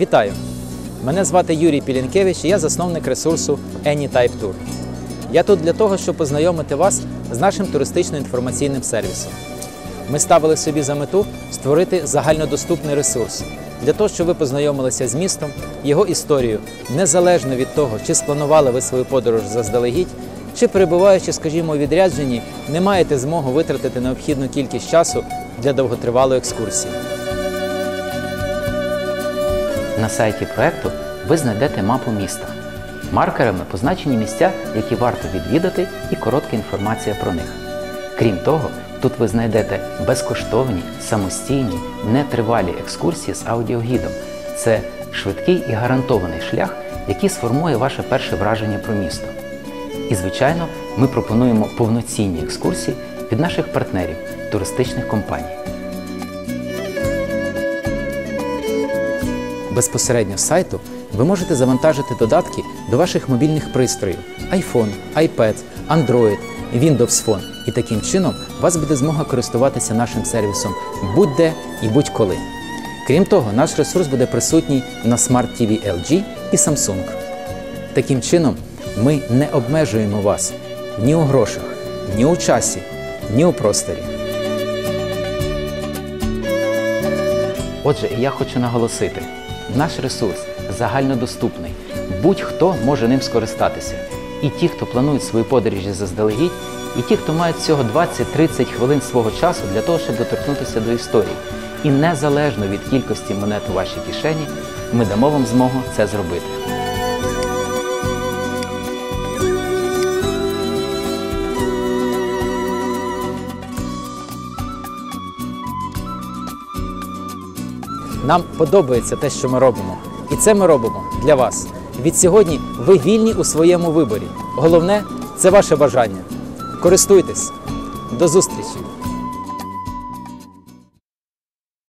Вітаю! Мене звати Юрій Пілінкевич і я засновник ресурсу AnyType Tour. Я тут для того, щоб познайомити вас з нашим туристично-інформаційним сервісом. Ми ставили собі за мету створити загальнодоступний ресурс для того, щоб ви познайомилися з містом, його історією, незалежно від того, чи спланували ви свою подорож заздалегідь, чи перебуваючи, скажімо, у відрядженні, не маєте змогу витратити необхідну кількість часу для довготривалої екскурсії. На сайті проекту ви знайдете мапу міста. Маркерами позначені місця, які варто відвідати, і коротка інформація про них. Крім того, тут ви знайдете безкоштовні, самостійні, нетривалі екскурсії з аудіогідом. Це швидкий і гарантований шлях, який сформує ваше перше враження про місто. І, звичайно, ми пропонуємо повноцінні екскурсії від наших партнерів, туристичних компаній. Безпосередньо з сайту ви можете завантажити додатки до ваших мобільних пристроїв iPhone, iPad, Android, Windows Phone. І таким чином у вас буде змога користуватися нашим сервісом будь-де і будь-коли. Крім того, наш ресурс буде присутній на Smart TV LG і Samsung. Таким чином, ми не обмежуємо вас ні у грошах, ні у часі, ні у просторі. Отже, я хочу наголосити, наш ресурс загальнодоступний. Будь-хто може ним скористатися. І ті, хто планують свої подорожі заздалегідь, і ті, хто мають всього 20-30 хвилин свого часу для того, щоб доторкнутися до історії. І незалежно від кількості монет у вашій кишені, ми дамо вам змогу це зробити. Нам подобається те, що ми робимо. І це ми робимо для вас. Від сьогодні ви вільні у своєму виборі. Головне це ваше бажання. Користуйтесь. До зустрічі!